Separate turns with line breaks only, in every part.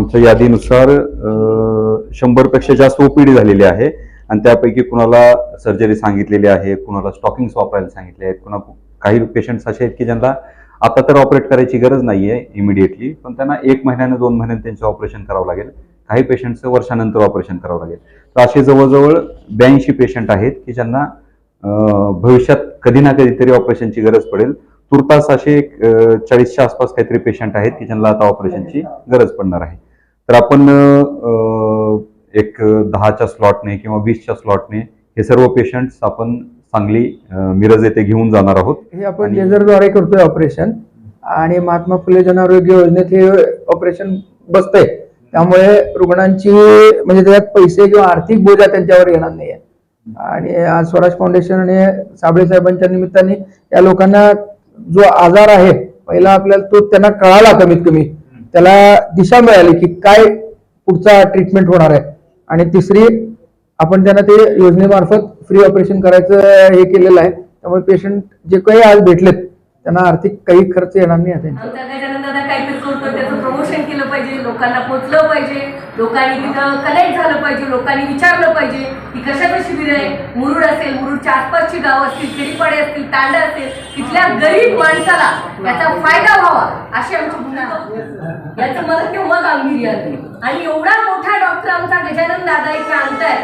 आमच्या यादीनुसार शंभरपेक्षा जास्त ओपीडी झालेली आहे. आणि त्यापैकी कुणाला सर्जरी सांगितलेली आहे कुणाला स्टॉकिंग्स वापरायला सांगितले आहेत कुणा काही पेशंट्स असे आहेत की ज्यांना आता तर ऑपरेट करायची गरज नाही आहे इमिडिएटली पण त्यांना एक महिन्यानं दोन महिन्यानं त्यांचं ऑपरेशन करावं लागेल. काही पेशंटचं वर्षानंतर ऑपरेशन करावं लागेल. तर असे जवळजवळ ब्याऐंशी पेशंट आहेत की ज्यांना भविष्यात कधी ना कधीतरी ऑपरेशनची गरज पडेल. तुर्तास असे एक, चाळीसच्या आसपास काहीतरी पेशंट आहेत की ज्यांना आता ऑपरेशनची गरज पडणार आहे. तर आपण एक दहाच्या स्लॉटने किंवा वीसच्या स्लॉटने हे सर्व पेशंट्स आपण सांगली मिरज येथे घेऊन जाणार आहोत.
हे आपण लेझरद्वारे करतोय ऑपरेशन आणि महात्मा फुले जन आरोग्य योजनेत हे ऑपरेशन बसतंय. त्यामुळे रुग्णांची म्हणजे त्याच्यात पैसे किंवा आर्थिक बोजा त्यांच्यावर येणार नाहीये. आणि आज स्वराज फाउंडेशन आणि साबळे साहेबांच्या निमित्ताने या लोकांना जो आजार आहे पहिला आपल्याला तो त्यांना कळाला कमीत कमी. त्याला दिशा मिळाली की काय पुढचा ट्रीटमेंट होणार आहे. आणि तिसरी आपण त्यांना ते योजनेमार्फत फ्री ऑपरेशन करायचं हे केलेलं आहे. त्यामुळे पेशंट जे काही आज भेटलेत त्यांना आर्थिक काही खर्च येणार नाही आहे
प्रमोशन केलं पाहिजे लोकांना पोचलं पाहिजे लोकांनी तिथं कनेक्ट झालं पाहिजे लोकांनी विचारलं पाहिजे की कशाचं शिबिर आहे? मुरुड असेल मुरुडच्या आसपासची गावं असतील खेडीपाडे असतील तांडा असेल तिथल्या गरीब माणसाला याचा फायदा व्हावा अशी आमची भूमिका याचं मला केव्हा कामगिरी आली आणि एवढा मोठा डॉक्टर आमचा गजानन दादा इथे आणताय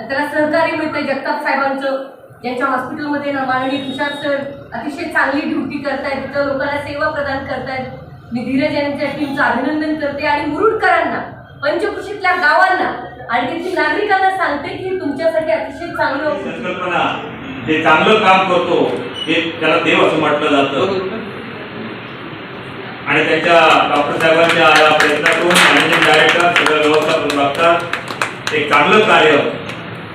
त्याला सहकार्य मिळतंय जगताप साहेबांचं. ज्यांच्या हॉस्पिटलमध्ये ना माननीय तुषार सर अतिशय चांगली ड्युटी करतायत तिथं लोकांना सेवा प्रदान करतायत. मी धीरज यांच्या टीमचं अभिनंदन करते आणि मुरुडकरांना पंचकृषीतल्या गावांना आणि तेथील नागरिकांना सांगते की तुमच्यासाठी अतिशय चांगलं
संकल्पना जे चांगलं काम करतो हे त्याला देव असं म्हटलं जातं. आणि त्यांच्या डॉक्टर साहेबांच्या या प्रयत्नातून मॅनेजिंग डायरेक्टर सगळं व्यवस्थापन बघतात एक चांगलं कार्य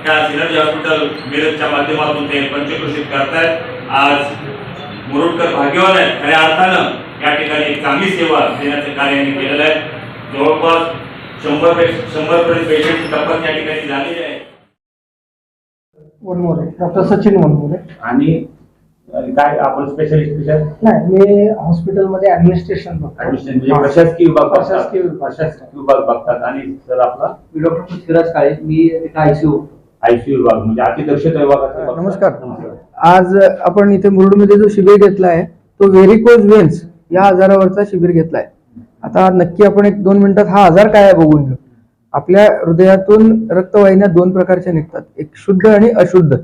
त्या सिनर्जी हॉस्पिटल मिरजच्या माध्यमातून ते पंचकृषीत करतायत. आज मुरुडकर भाग्यवान आहेत. खऱ्या अर्थानं या ठिकाणी एक चांगली सेवा देण्याचं कार्य यांनी केलेलं आहे. जवळपास शंभर पे शंभर पर्यंत पेशंटची तपासणी या ठिकाणी झालेली आहे.
वनमोरे डॉक्टर सचिन वनमोरे.
आणि काय आपण स्पेशलिस्ट
नाही मी हॉस्पिटलमध्ये ऍडमिनिस्ट्रेशन
ऍडमिशन म्हणजे प्रशासकीय विभाग बघतात.
प्रशासकीय विभाग.
प्रशासकीय विभाग बघतात. आणि सर आपला?
मी डॉक्टर पृथ्वीराज काळे मी आयसीयू
आयसीयू विभाग म्हणजे अतिदक्षता विभागाचा बघतात.
नमस्कार.
नमस्कार.
आज आपण इथे मुरुडमध्ये जो शिबिर घेतला आहे तो व्हेरिकोज वेन्स या आजारावरचा शिबिर घेतलाय. आता नक्की आपण एक दोन मिनिटात हा आजार काय आहे बघून घेऊ. आपल्या हृदयातून रक्तवाहिन्या दोन प्रकारच्या निघतात एक शुद्ध आणि अशुद्ध.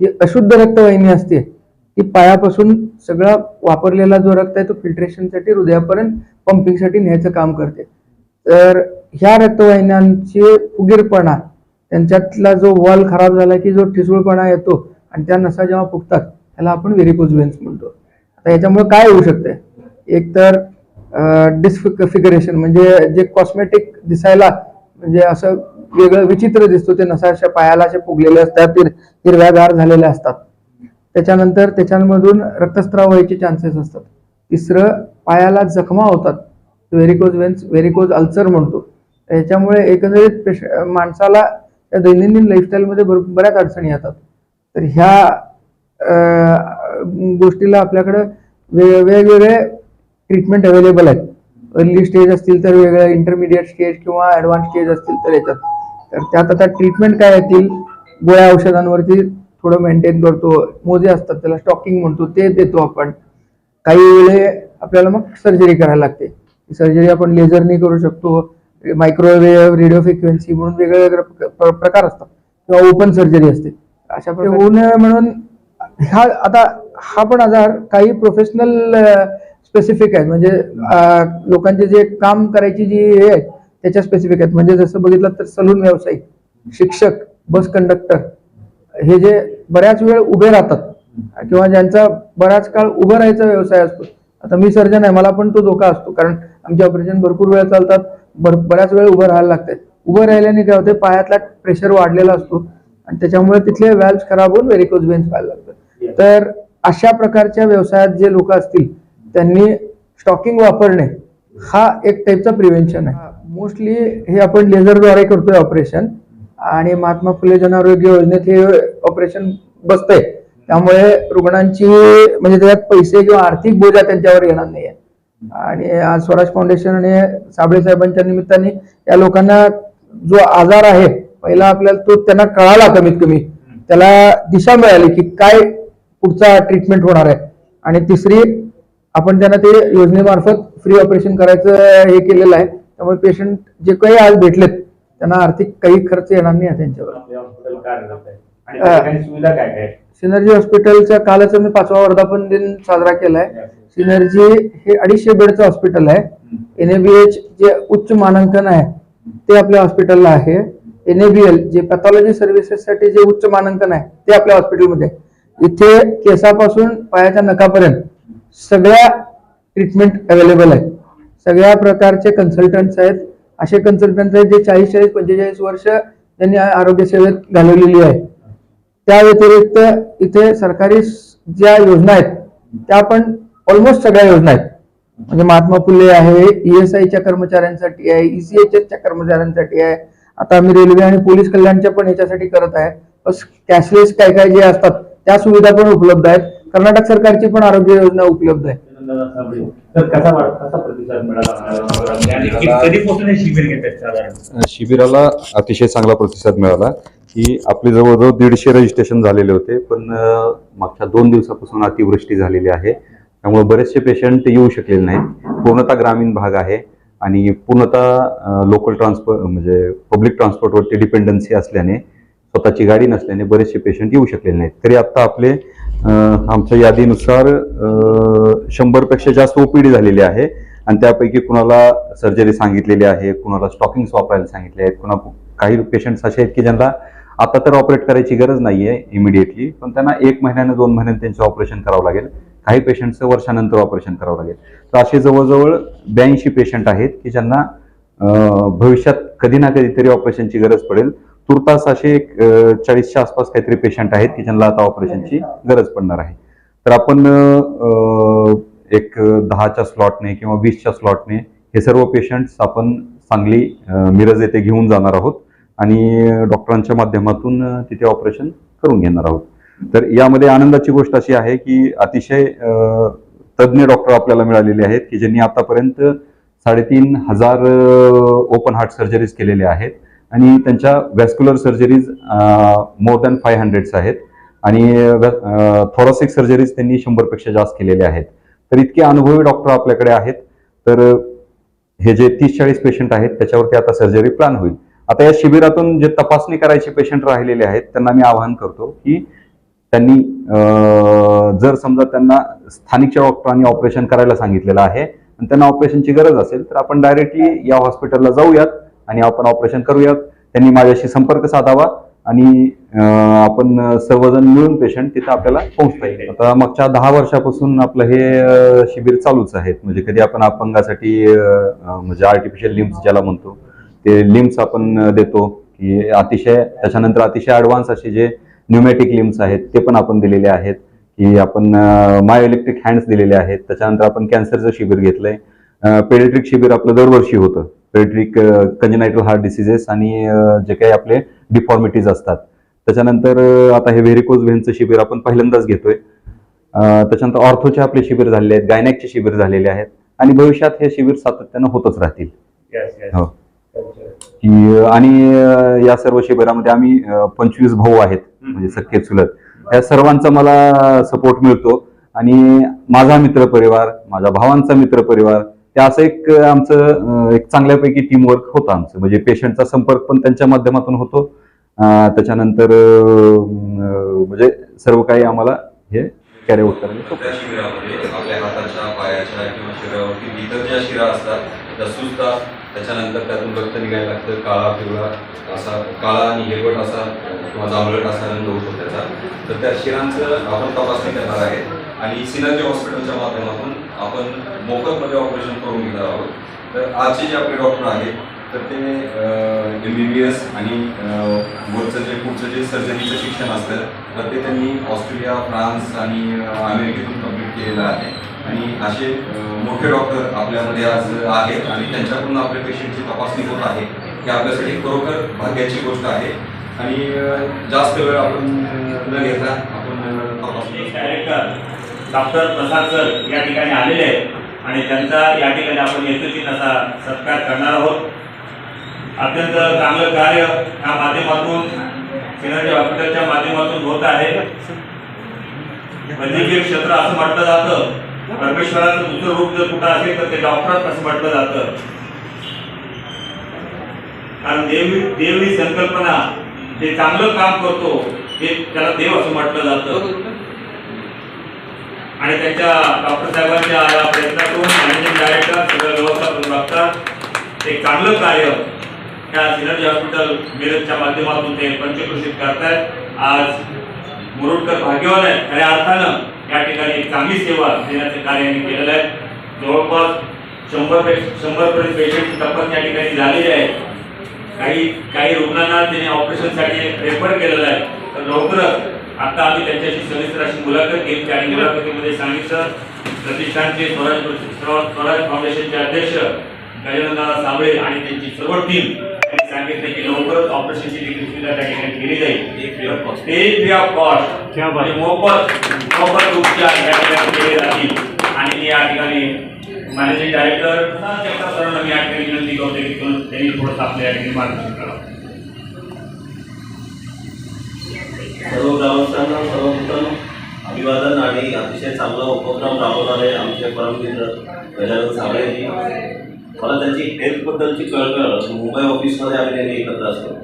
जी अशुद्ध रक्तवाहिनी असते ती पायापासून सगळा वापरलेला जो रक्त आहे तो फिल्ट्रेशनसाठी हृदयापर्यंत पंपिंगसाठी न्यायचं काम करते. तर ह्या रक्तवाहिन्यांचे फुगीरपणा त्यांच्यातला जो वॉल खराब झाला की जो ठिसूळपणा येतो आणि त्या नसा जेव्हा फुगतात त्याला आपण व्हेरिकोज वेन्स म्हणतो. आता याच्यामुळे काय होऊ शकते? एक तर डिस्फिगरेशन म्हणजे जे कॉस्मेटिक दिसायला म्हणजे असं वेगळं विचित्र दिसतो ते नसा अशा पायाला असे फुगलेले असतात हिरव्यागार झालेले असतात. त्याच्यानंतर त्याच्यामधून रक्तस्राव व्हायचे चान्सेस असतात. तिसरं पायाला जखमा होतात. व्हेरिकोज वेन्स व्हेरिकोज अल्सर म्हणतो. याच्यामुळे एकंदरीत पेश माणसाला त्या दैनंदिन लाईफस्टाईलमध्ये भर बऱ्याच अडचणी येतात. तर ह्या गोष्टीला आपल्याकडं वेगवेगळे ट्रीटमेंट अवेलेबल आहेत. अर्ली स्टेज असतील तर वेगळ्या इंटरमिडिएट स्टेज किंवा ॲडव्हान्स स्टेज असतील तर याच्यात. तर त्यात आता ट्रीटमेंट काय येतील? गोळ्या औषधांवरती थोडं मेंटेन करतो. मोजे असतात त्याला स्टॉकिंग म्हणतो ते देतो आपण. काही वेळे आपल्याला मग सर्जरी करायला लागते. सर्जरी आपण लेझरनी करू शकतो. मायक्रोवेव्ह रेडिओ फ्रिक्वेन्सी म्हणून वेगळे वेगळे प्र- प्रकार असतात. किंवा ओपन सर्जरी असते. अशा प्रकारे होऊ नये म्हणून हा आता हा पण आजार काही प्रोफेशनल स्पेसिफिक आहेत. म्हणजे लोकांचे जे काम करायची जी हे आहेत त्याच्या स्पेसिफिक आहेत. म्हणजे जसं बघितलं तर सलून व्यावसायिक शिक्षक बस कंडक्टर हे जे बऱ्याच वेळ उभे राहतात. किंवा ज्यांचा बराच काळ उभं राहायचा व्यवसाय असतो. आता मी सर्जन आहे मला पण तो धोका असतो. कारण आमचे ऑपरेशन भरपूर वेळ चालतात बर बऱ्याच वेळ उभं राहायला लागते उभं राहिल्याने काय होते पायातला प्रेशर वाढलेला असतो. आणि त्याच्यामुळे तिथले व्हॅल्व्स खराब होऊन व्हेरिकोज वेन्स व्हायला लागतात. तर अशा प्रकारच्या व्यवसायात जे लोक असतील त्यांनी स्टॉकिंग वापरणे हा एक टाईपचा प्रिव्हेन्शन आहे. मोस्टली हे आपण लेझरद्वारे करतोय ऑपरेशन आणि महात्मा फुले जन आरोग्य योजनेत हे ऑपरेशन बसतंय. त्यामुळे रुग्णांची म्हणजे त्याच्यात पैसे किंवा आर्थिक बोजा त्यांच्यावर येणार नाहीये. आणि आज स्वराज फाउंडेशन आणि साबळे साहेबांच्या निमित्ताने या लोकांना जो आजार आहे पहिला आपल्याला तो त्यांना कळाला कमीत कमी. त्याला दिशा मिळाली की काय पुढचा ट्रीटमेंट होणार आहे. आणि तिसरी आपण त्यांना ते योजनेमार्फत फ्री ऑपरेशन करायचं हे केलेलं आहे. त्यामुळे पेशंट जे काही आज भेटलेत त्यांना आर्थिक काही खर्च येणार नाही त्यांच्यावर? सिनर्जी हॉस्पिटलच्या कालच मी पाचवा वर्धापन दिन साजरा केलाय. सिनर्जी हे अडीचशे बेडचं हॉस्पिटल आहे. एनएबीएच जे उच्च मानांकन आहे ते आपल्या हॉस्पिटलला आहे. एनएबीएल जे पॅथॉलॉजी सर्व्हिसेससाठी जे उच्च मानांकन आहे ते आपल्या हॉस्पिटलमध्ये इथे केसापासून पायाच्या नखापर्यंत सगळ्या ट्रीटमेंट अवेलेबल आहेत. सगळ्या प्रकारचे कन्सल्टंट्स आहेत. असे कन्सल्टंट्स आहेत जे चाळीस चाळीस पंचेचाळीस वर्ष त्यांनी आरोग्य सेवेत घालवलेली आहे. त्या व्यतिरिक्त इथे सरकारी ज्या योजना आहेत त्या पण ऑलमोस्ट सगळ्या योजना आहेत. म्हणजे महात्मा फुले आहे ईएसआयच्या कर्मचाऱ्यांसाठी आहे ईसीएचएसच्या कर्मचाऱ्यांसाठी आहे आता आम्ही रेल्वे आणि पोलीस कल्याणच्या पण याच्यासाठी करत आहे. बस कॅशलेस काय काय जे असतात त्या सुविधा पण उपलब्ध आहेत. कर्नाटक सरकारची पण आरोग्य योजना उपलब्ध आहे.
हे साधारण?
शिबिराला अतिशय चांगला प्रतिसाद मिळाला की आपले जवळजवळ दीडशे रजिस्ट्रेशन झालेले होते पण मागच्या दोन दिवसापासून अतिवृष्टी झालेली आहे. त्यामुळे बरेचसे पेशंट येऊ शकलेले नाहीत. पूर्णतः ग्रामीण भाग आहे. आणि पूर्णतः लोकल ट्रान्सपोर्ट म्हणजे पब्लिक ट्रान्सपोर्टवरती डिपेंडन्सी असल्याने स्वतःची गाडी नसल्याने बरेचसे पेशंट येऊ शकलेले नाहीत. तरी आता आपले आमच्या यादीनुसार शंभरपेक्षा जास्त ओपीडी झालेली आहे. आणि त्यापैकी कुणाला सर्जरी सांगितलेली आहे कुणाला स्टॉकिंग्स वापरायला सांगितले आहेत कुणा काही पेशंट्स असे आहेत की ज्यांना आता तर ऑपरेट करायची गरज नाहीये इमिडिएटली पण त्यांना एक महिन्यानं दोन महिन्याने त्यांचं ऑपरेशन करावं लागेल. काही पेशंटचं वर्षानंतर ऑपरेशन करावं लागेल. तर असे जवळजवळ ब्याऐंशी पेशंट आहेत की ज्यांना भविष्यात कधी ना कधीतरी ऑपरेशनची गरज पडेल. तुर्तास असे एक चाळीसच्या आसपास काहीतरी पेशंट आहेत की ज्यांना आता ऑपरेशनची गरज पडणार आहे. तर आपण एक दहाच्या स्लॉटने किंवा वीसच्या स्लॉटने हे सर्व पेशंट्स आपण सांगली मिरज येथे घेऊन जाणार आहोत आणि डॉक्टरांच्या माध्यमातून तिथे ऑपरेशन करून घेणार आहोत. तर यामध्ये आनंदाची गोष्ट अशी आहे की अतिशय तज्ज्ञ डॉक्टर आपल्याला मिळालेले आहेत की ज्यांनी आतापर्यंत साडेतीन हजार ओपन हार्ट सर्जरीज केलेल्या आहेत आणि त्यांच्या vascular surgeries more than five hundreds आहेत. आणि थोरॉसिक सर्जरीज त्यांनी शंभरपेक्षा जास्त केलेल्या आहेत. तर इतके अनुभवी डॉक्टर आपल्याकडे आहेत. तर हे जे तीस चाळीस पेशंट आहेत त्याच्यावरती आता सर्जरी प्लॅन होईल. आता या शिबिरातून जे तपासणी करायचे पेशंट राहिलेले आहेत त्यांना मी आवाहन करतो की त्यांनी जर समजा त्यांना स्थानिकच्या डॉक्टरांनी ऑपरेशन करायला सांगितलेलं आहे आणि त्यांना ऑपरेशनची गरज असेल तर आपण डायरेक्टली या हॉस्पिटलला जाऊयात आणि आपण ऑपरेशन करूयात. त्यांनी माझ्याशी संपर्क साधावा आणि आपण सर्वजण मिळून पेशंट तिथं आपल्याला पोहोचता येईल. आता मागच्या दहा वर्षापासून आपलं हे शिबिर चालूच आहेत. म्हणजे कधी आपण अपंगासाठी म्हणजे आर्टिफिशियल लिम्स ज्याला म्हणतो ते लिम्स आपण देतो की अतिशय त्याच्यानंतर अतिशय ॲडव्हान्स असे जे न्यूमॅटिक लिम्स आहेत ते पण आपण दिलेले आहेत की आपण माय इलेक्ट्रिक हँड्स दिलेले आहेत. त्याच्यानंतर आपण कॅन्सरचं शिबिर घेतलंय. पेडिट्रिक शिबिर आपलं दरवर्षी होतं. पेडिट्रिक कंजनायटल हार्ट डिसिजेस आणि जे काही आपले डिफॉर्मिटीज असतात. त्याच्यानंतर आता हे व्हेरिकोज व्हेनचं शिबिर आपण पहिल्यांदाच घेतोय. त्याच्यानंतर ऑर्थोचे आपले शिबिर झालेले आहेत गायनॅकचे शिबिर झालेले आहेत आणि भविष्यात हे शिबिर सातत्यानं होतच राहतील. हो. आणि या सर्व शिबिरामध्ये आम्ही पंचवीस भाऊ आहेत. म्हणजे सख्खे चुलत. या सर्वांचा मला सपोर्ट मिळतो. आणि माझा मित्र परिवार माझ्या भावांचा मित्र परिवार ते असं एक आमचं एक चांगल्यापैकी टीमवर्क होतं आमचं. म्हणजे पेशंटचा संपर्क पण त्यांच्या माध्यमातून होतो. त्याच्यानंतर म्हणजे सर्व काही आम्हाला हे कॅरी आउट करायला
आपल्या हाताच्या पायाच्या किंवा शरीरावरती इतर ज्या शिरा असतात त्या सुजतात त्याच्यानंतर त्यातून रक्त निघायला लागतं काळा पिवळा असा काळा आणि हिरवट असा किंवा जांभळट असा रंग होतो त्याचा. तर त्या शिरांचं आपण तपासणी करणार आहे. आणि सिनर्जी हॉस्पिटलच्या माध्यमातून आपण मोफतमध्ये ऑपरेशन करून घेणार आहोत. तर आजचे जे आपले डॉक्टर आहेत तर ते एम बी बी एस आणि वरचं जे पुढचं जे सर्जरीचं शिक्षण असतं तर ते त्यांनी ऑस्ट्रेलिया फ्रान्स आणि अमेरिकेतून कंप्लीट केलेलं आहे. आणि असे मोठे डॉक्टर आपल्यामध्ये आज आहेत आणि त्यांच्याकडून आपल्या पेशंटची तपासणी होत आहे. ही आपल्यासाठी खरोखर भाग्याची गोष्ट आहे. आणि जास्त वेळ आपण न घेता आपण तपासणी
डायरेक्टर डॉक्टर प्रसाद सर या ठिकाणी आलेले आहेत आणि त्यांचा या ठिकाणी आपण यशस्वी असा सत्कार करणार आहोत. अत्यंत चांगलं कार्य या माध्यमातून सिनर्जी हॉस्पिटलच्या माध्यमातून होत आहे. वैद्यकीय क्षेत्र असं म्हटलं जातं. परमेश्वराचं दुसरं रूप जर कुठं असेल तर ते डॉक्टर असं म्हटलं जातं. कारण देवी देव ही संकल्पना जे चांगलं काम करतो ते त्याला देव असं म्हटलं जातं. आणि त्यांच्या डॉक्टर साहेबांच्या या प्रयत्नातून मॅनेजिंग डायरेक्टर सगळं व्यवस्थापन बघतात. एक चांगलं कार्य त्या सिनर्जी हॉस्पिटल मिरजच्या माध्यमातून ते पंचकृषीत करतायत. आज मुरुडकर भाग्यवान आहेत. खऱ्या अर्थानं या ठिकाणी एक चांगली सेवा देण्याचं कार्य यांनी केलेलं आहे. जवळपास शंभर पे शंभर पर्यंत पेशंट तपास या ठिकाणी झालेले आहेत काही काही रुग्णांना त्याने ऑपरेशनसाठी रेफर केलेलं आहे. तर लवकरच आता आम्ही त्यांच्याशी सविस्तर अशी मुलाखत घेतली आणि मुलाखतीमध्ये सांगितलं प्रतिष्ठानचे स्वराज स्वराज स्वराज फाउंडेशनचे अध्यक्ष गजानंदाला साबळे आणि त्यांची सर्व टीम सांगितलं की लवकरच ऑपरेशनची देखील सुविधा त्या ठिकाणी केली जाईल. ते फ्री ऑफ कॉस्ट म्हणजे मोफत मोफत उपचार या ठिकाणी केले जातील. आणि या ठिकाणी मॅनेजिंग डायरेक्टर सरांना मी या ठिकाणी विनंती करते की त्यांनी थोडंसं आपल्या या ठिकाणी मार्गदर्शन करावं
सर्व ग्रामस्थांना सर्वप्रथम अभिवादन आणि अतिशय चांगला उपक्रम राबवणारे आमचे परममित्र गजानन साबळेजी मला त्यांची हेल्थबद्दलची कळकळ मुंबई ऑफिसमध्ये आम्ही त्यांनी एकत्र असतो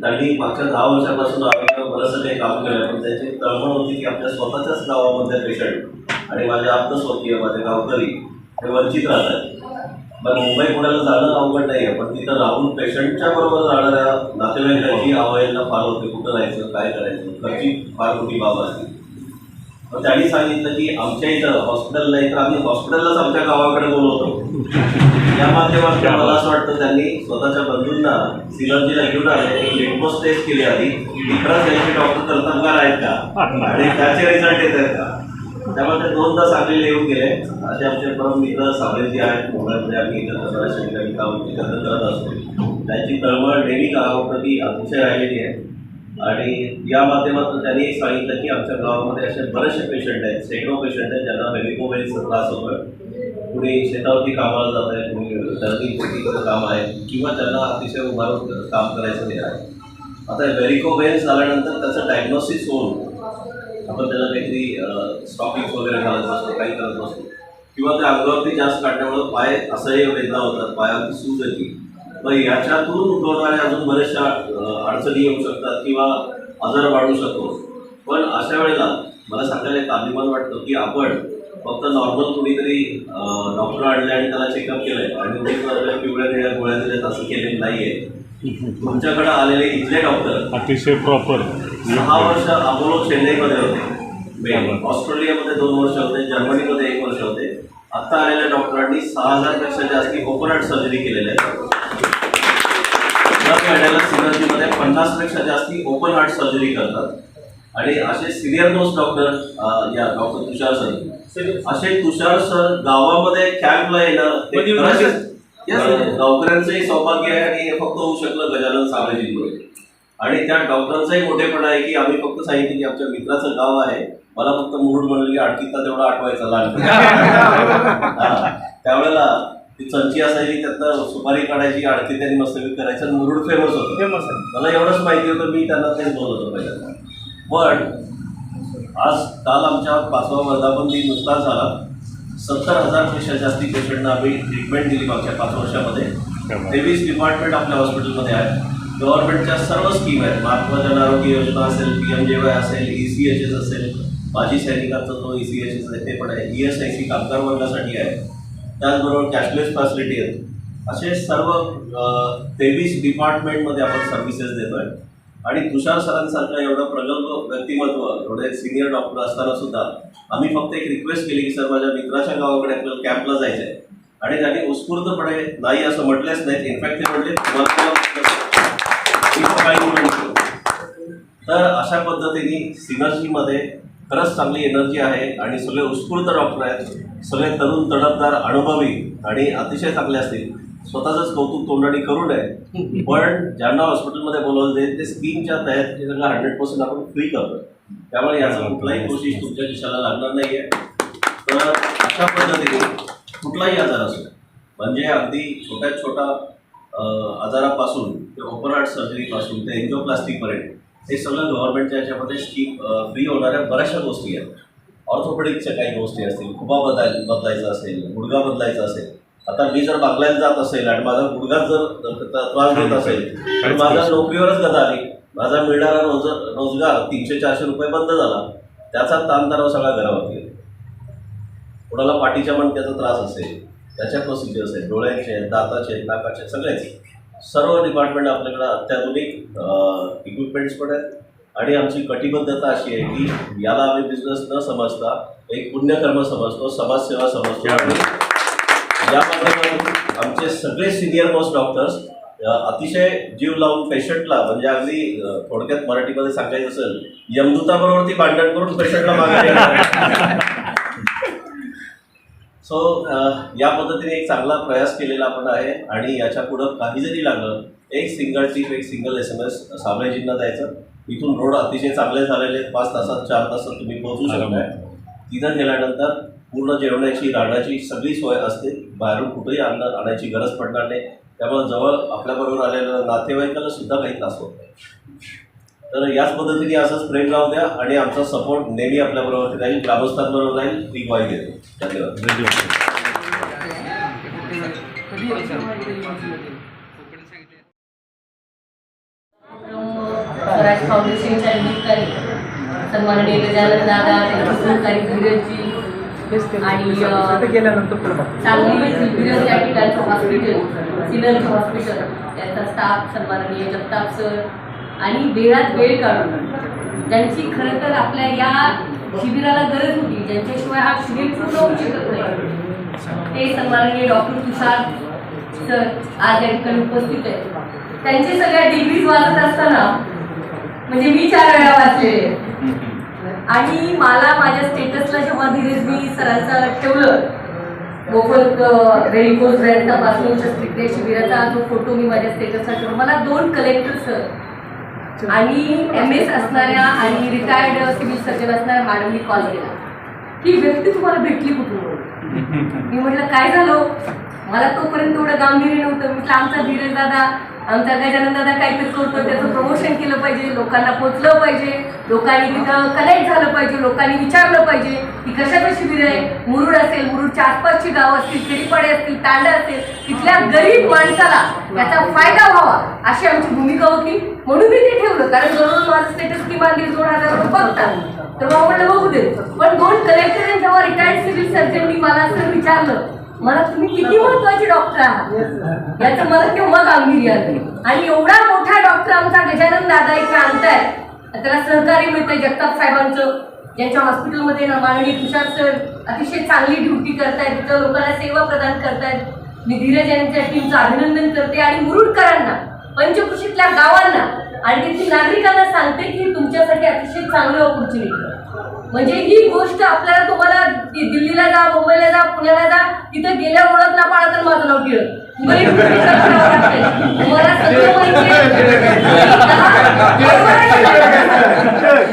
त्यांनी मागच्या दहा वर्षापासून आम्ही बरंच काही काम केलं पण त्यांची तळमळ होती की आपल्या स्वतःच्याच गावामधले पेशंट आणि माझे आप्तस्वकीय माझे गावकरी हे वंचित राहतात. पण मुंबई पुण्याला जाणं अवघड नाही आहे पण तिथं राहून पेशंटच्या बरोबर राहणाऱ्या नातेवाईकांची यांना फार होते. कुठं जायचं काय करायचं खर्ची फार मोठी बाब असते. मग त्यांनी सांगितलं की आमच्या इथं हॉस्पिटल नाही तर आम्ही हॉस्पिटललाच आमच्या गावाकडे बोलवतो. या माध्यमातून मला असं वाटतं त्यांनी स्वतःच्या बंधूंना सिलर्जीला घेऊन आले एक लिटमोस टेस्ट केली आधी. खरंच त्यांचे डॉक्टर कर्तबगार आहेत का? आणि त्याचे रिझल्ट येत आहेत का? त्यामुळे ते दोनदा सांगलीला येऊन गेले असे आमचे परम मित्र सावळेजी आहेत मुंबईमध्ये आम्ही एकत्र काम एकत्र करत असतो. त्यांची तळमळ नेहमी गावाप्रती अतिशय राहिलेली आहे. आणि या माध्यमातून त्यांनी एक सांगितलं की आमच्या गावामध्ये असे बरेचसे पेशंट आहेत. शेकडो पेशंट आहेत ज्यांना वेलिकोवेलचा त्रास होतोय. कुणी शेतावरती कामाला जात आहे कुणी दर्दी पोटीचं काम आहे किंवा त्यांना अतिशय उभारून काम करायचं हे आहे. आता व्हेरिकोवेल्स झाल्यानंतर त्याचं डायग्नोसिस होऊन आपण त्याला काहीतरी स्टॉकिंग वगैरे घालत असतो काही करत असतो किंवा त्या अंगावरती जास्त काढल्यामुळं पाय असंही वेदना होतात पायावरती सूज येते. मग याच्यातून उद्भवणाऱ्या अजून बऱ्याचशा अडचणी येऊ शकतात किंवा आजार वाढू शकतो. पण अशा वेळेला मला सांगायला एक अभिमान वाटतो की आपण फक्त नॉर्मल कुणीतरी डॉक्टर आणले आणि त्याला चेकअप केलंय. आणि पिवळ्या निळ्या गोळ्या दिल्यात असं केलेलं नाहीये. तुमच्याकडे आलेले इथले डॉक्टर
अतिशय प्रॉपर
सहा वर्ष अपोलो चेन्नईमध्ये होते. ऑस्ट्रेलियामध्ये दोन वर्ष होते जर्मनीमध्ये एक वर्ष होते. आता आलेल्या डॉक्टरांनी सहा हजारपेक्षा जास्ती ओपन हार्ट सर्जरी केलेल्या आहेत. दर महिन्याला सिनर्जीमध्ये पन्नासपेक्षा जास्ती ओपन हार्ट सर्जरी करतात. आणि असे सिनियर मोस्ट डॉक्टर या डॉक्टर तुषार सर असे तुषार सर गावामध्ये कॅम्पला येणं खरंच- Yes, गावकऱ्यांचंही सौभाग्य आहे आणि हे फक्त होऊ शकलं गजानन साबळेजींमुळे आणि त्या डॉक्टरांचाही मोठेपणा आहे की आम्ही फक्त सांगितलं की आमच्या मित्राचं गाव आहे. मला फक्त मुरुड म्हणलं की आडकीचा तेवढा आठवायचा लहान. त्यावेळेला ती चंची असायची त्यातनं सुपारी काढायची आडकी त्यांनी मस्त करायचं आणि मुरुड फेमस होतं.
फेमस आहे.
मला एवढंच माहिती होतं मी त्यांना तेच बोलत होतो पहिल्यांदा. पण आज काल आमच्या पाचवा वर्धापन दिन नुकताच झाला. सत्तर हजारपेक्षा जास्ती पेशंटना आम्ही ट्रीटमेंट दिली मागच्या पाच वर्षामध्ये. तेवीस डिपार्टमेंट आपल्या हॉस्पिटलमध्ये आहेत. गव्हर्नमेंटच्या सर्व स्कीम आहेत. महात्मा जन आरोग्य योजना असेल पी एम जे वाय असेल ई सी एच एस असेल माजी सैनिकांचा जो ई सी एच एस आहे ते पण आहे. ई एस आय सी कामगार वर्गासाठी आहे. त्याचबरोबर कॅशलेस फॅसिलिटी आहेत असे सर्व तेवीस डिपार्टमेंटमध्ये आपण सर्व्हिसेस आहे आणि तुषार सरांसारखं एवढं प्रगल्भ व्यक्तिमत्व एवढे सिनियर डॉक्टर असताना सुद्धा आम्ही फक्त एक रिक्वेस्ट केली की सर माझ्या मित्राच्या गावाकडे आपल्याला कॅम्पला जायचं आहे आणि त्यांनी उत्स्फूर्तपणे नाही असं म्हटलेच नाही इनफॅक्ट ते म्हटले "तुम्हाला तर अशा पद्धतीने सिनर्जीमध्ये खरंच चांगली एनर्जी आहे आणि सगळे उत्स्फूर्त डॉक्टर आहेत. सगळे तरुण तडफदार अनुभवी आणि अतिशय चांगले असतील. स्वतःच कौतुक तोंडाने करू नये. पण ज्यांना हॉस्पिटलमध्ये बोलवलं जाईल ते स्कीमच्या हे सगळं हंड्रेड पर्सेंट आपण फ्री करतो त्यामुळे याचा कुठलाही कोशिश तुमच्या खिशाला लागणार नाही आहे तर अशा पद्धतीने कुठलाही आजार असो म्हणजे अगदी छोट्यात छोटा आजारापासून ते ओपन हार्ट सर्जरीपासून ते एन्जिओप्लास्टिकपर्यंत हे सगळं गव्हर्नमेंटच्या याच्यामध्ये स्कीम फ्री होणाऱ्या बऱ्याचशा गोष्टी आहेत. ऑर्थोपेडिकच्या काही गोष्टी असतील खुबा बदलाय बदलायचा असेल गुडघा बदलायचा असेल. आता मी जर बागलायला जात असेल आणि माझा गुडघा जर त्रास देत असेल तर माझ्या नोकरीवरच गदा आली. माझा मिळणारा रोज रोजगार तीनशे चारशे रुपये बंद झाला. त्याचा ताणतणाव सगळा घरावरती येतो. कोणाला पाठीच्या मणक्याचा त्रास असेल त्याच्या प्रोसिजर्स आहेत डोळ्याचे आहेत दाताचे आहेत नाकाचे सगळेच सर्व डिपार्टमेंट आपल्याकडे अत्याधुनिक इक्विपमेंट्स पण आहेत. आणि आमची कटिबद्धता अशी आहे की याला आम्ही बिझनेस न समजता एक पुण्यकर्म समजतो समाजसेवा समजतो. आणि या माध्यमातून आमचे सगळे सिनियर मोस्ट डॉक्टर्स अतिशय जीव लावून पेशंटला म्हणजे अगदी थोडक्यात मराठीमध्ये सांगायचं असेल यमदूताबरोबर ती भांडण करून पेशंटला मागे सो या पद्धतीने एक चांगला प्रयास केलेला आपण आहे आणि याच्या पुढं काही जरी लागलं एक सिंगल टीप एक सिंगल एस एम एस साबळेजींना द्यायचं. इथून रोड अतिशय चांगले झालेले आहेत. पाच तासात चार तासात तुम्ही पोहोचू शकताय तिथं गेल्यानंतर पूर्ण जेवणाची राहण्याची सगळी सोय असते. बाहेरून कुठेही अन्न आणायची गरज पडणार नाही. त्यामुळे जवळ आपल्याबरोबर आलेल्या नातेवाईकाला सुद्धा काही त्रास होत नाही. तर याच पद्धतीने असंच प्रेम राहू द्या आणि आमचा सपोर्ट नेहमी आपल्याबरोबर राहील. ग्रामस्थांबरोबर राहील ही ग्वाही देतो. धन्यवाद.
स्वराज फाउंडेशनच्या निमित्ताने सन्माननीय गजानन दादा त्यांची सहकारी धीरजजी आणि अं, चांगली धीरज या ठिकाणचं हॉस्पिटल सिनर्जी हॉस्पिटल त्यांचा स्टाफ सन्माननीय जगताप सर आणि वेळात वेळ काढून ज्यांची खरं तर आपल्या या शिबिराला गरज होती ज्यांच्याशिवाय हा शिबिर पूर्ण होऊ शकत नाही. ते सन्माननीय डॉक्टर तुषार सर आज या ठिकाणी उपस्थित आहेत. त्यांचे सगळ्या डिग्रीज वाचत असताना म्हणजे मी चार वेळा वाचलेले आणि मला माझ्या स्टेटसला जेव्हा धीरज मी सरांचं ठेवलं मोफत रेडिकोज ब्रँड तपासणी शस्त्रक्रिया शिबिराचा जो फोटो मी माझ्या स्टेटसला ठेवला मला दोन कलेक्टर सर आणि एम एस असणाऱ्या आणि रिटायर्ड सिव्हिल सर्जन असणाऱ्या मॅडमनी कॉल केला. ही व्यक्ती तुम्हाला भेटली कुठून? मी म्हटलं काय झालं हो? मला तोपर्यंत एवढं गांभीर्य नव्हतं. म्हटलं आमचा धीरज दादा आमचा गजानन काहीतरी करतो त्याचं प्रमोशन केलं पाहिजे लोकांना पोचलं पाहिजे लोकांनी तिथं कनेक्ट झालं पाहिजे लोकांनी विचारलं पाहिजे की कशाचं शिबिर आहे? मुरुड असेल मुरुडच्या आसपासची गावं असतील खेडीपाडे असतील तांडा असेल तिथल्या गरीब माणसाला त्याचा फायदा व्हावा अशी आमची भूमिका होती. म्हणून मी ते ठेवलं कारण दररोज माझं स्टेटस किमान दीड दोन हजार रुपये बघतात. तर मग म्हटलं बघू दे. पण दोन कलेक्टर जेव्हा रिटायर्ड सिव्हिल सर्जननी मला असं विचारलं मला तुम्ही किती महत्त्वाचे डॉक्टर आहात? याचं मला केव्हा गांभीर्य आलं आणि एवढा मोठा डॉक्टर आमचा गजानन दादा इथे आणताय. त्याला सहकार्य मिळतंय जगताप साहेबांचं. ज्यांच्या हॉस्पिटलमध्ये ना माननीय तुषार सर अतिशय चांगली ड्युटी करतायत तिथं लोकांना सेवा प्रदान करतायत. मी धीरज यांच्या टीमचं अभिनंदन करते आणि मुरुडकरांना पंचकृषीतल्या गावांना आणि तेथील नागरिकांना सांगते की तुमच्यासाठी अतिशय चांगली ऑपॉर्च्युनिटी म्हणजे ही गोष्ट आपल्याला तुम्हाला दिल्लीला जा मुंबईला जा पुण्याला जा तिथे गेल्या ओळख ना पाळा तर माझं नाव टिळक.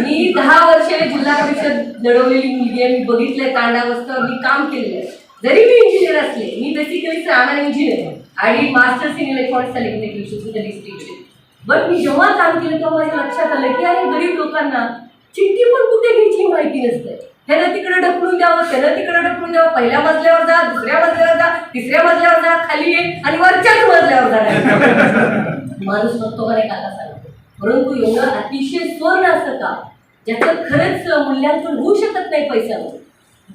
मी दहा वर्षे जिल्हा परिषद लढवलेली मुलगी आहे. मी बघितलंय तांडावस्थ मी काम केलेलं आहे. जरी मी इंजिनियर असले मी बेसिकली सामान इंजिनियर आणि masters in electronics and electrical district but मी जेव्हा काम केलं तेव्हा माझ्या लक्षात आलं की अरे गरीब लोकांना चिठ्ठी पण कुठे घ्यायची माहिती नसते. ह्याला तिकडे ढकलून द्यावं त्याला तिकडे ढकलून द्यावं. पहिल्या मजल्यावर जा दुसऱ्या मजल्यावर जा तिसऱ्या मजल्यावर जा खाली ये आणि वरच्याच मजल्यावर जा. माणूस बघतो मला एक काका सांगतो परंतु एवढं अतिशय स्वर्ण असं का ज्याचं खरंच मूल्यांकन होऊ शकत नाही पैशावर.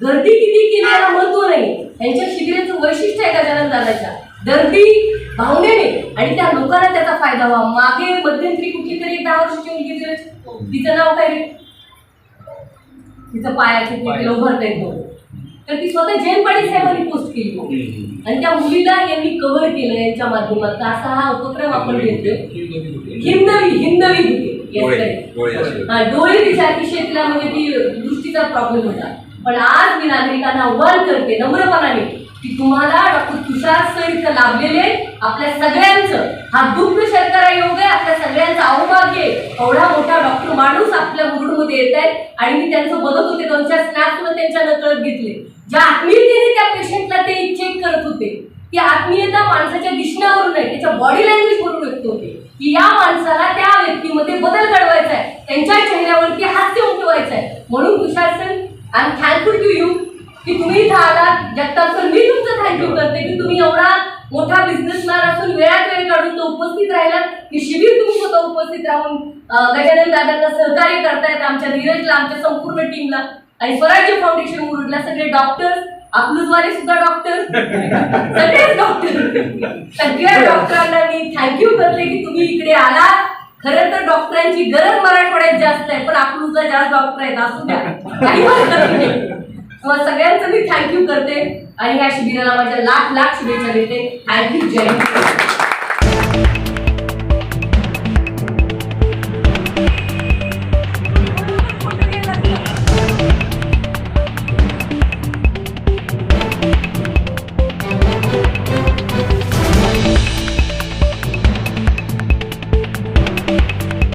गर्दी किती केली याला महत्त्व नाही. यांच्या शिबिराचं वैशिष्ट्य आहे गजानन दादाच्या? गर्दी भावनेने. आणि त्या लोकांना त्याचा फायदा व्हावा. मागे मध्यंतरी कुठली तरी दहा वर्षाची मुलगी तिला- तिचं नाव काय रे? तिचं पायाचे ते किलो भरता येतो तर ती स्वतः पाटील साहेबांनी पोस्ट केली. आणि त्या मुलीला यांनी कव्हर केलं यांच्या माध्यमातून. असा हा उपक्रम आपण घेतोय. हिंदवी हिंदवी होती. हा, डोळे तिच्या अतिशय तिला म्हणजे ती दृष्टीचा प्रॉब्लेम होता. पण आज मी नागरिकांना आव्हान करते नम्रपणाने की तुम्हाला डॉक्टर तुषार सर इथं लाभलेले आपल्या सगळ्यांचं. हा दुग्ध शर्करा योग आहे आपल्या सगळ्यांचं अवभाग्य एवढा मोठा डॉक्टर माणूस आपल्या मुरुडमध्ये येत आहे आणि मी त्यांचं बघत होते दोन चार त्यांच्या नकळत घेतले. ज्या आत्मीयतेने त्या पेशंटला ते चेक करत होते ती आत्मीयता माणसाच्या दिसण्यावरून नाही त्याच्या बॉडी लँग्वेज वरून व्यक्त होते. की या माणसाला त्या व्यक्तीमध्ये बदल घडवायचा आहे त्यांच्या चेहऱ्यावरती हास्य उमटवायचं आहे. म्हणून Tushar sir I am thankful to you की तुम्ही इथं आलात. जगताप सर मी तुमचं थँक्यू करते की तुम्ही एवढा मोठा बिझनेसमॅन असून वेळात वेळ काढून तो उपस्थित राहिला की शिबिर तुम्ही स्वतः उपस्थित राहून गजानन दादांना सहकार्य करतायत आमच्या धीरजला आमच्या संपूर्ण टीमला आणि स्वराज्य फाउंडेशन मुरुडला सगळे डॉक्टर्स अकलूजवाले सुद्धा डॉक्टर सगळेच डॉक्टर सगळ्या डॉक्टरांना मी थँक्यू करते की तुम्ही इकडे आलात. खरं तर डॉक्टरांची गरज मराठवाड्यात जास्त आहे पण अकलूजला जास्त डॉक्टर आहेत असू द्या. काही हरकत सगळ्यांचं मी थँक्यू करते. आणि ह्या शिबिराला माझ्या लाख लाख शुभेच्छा देते. थँक्यू जय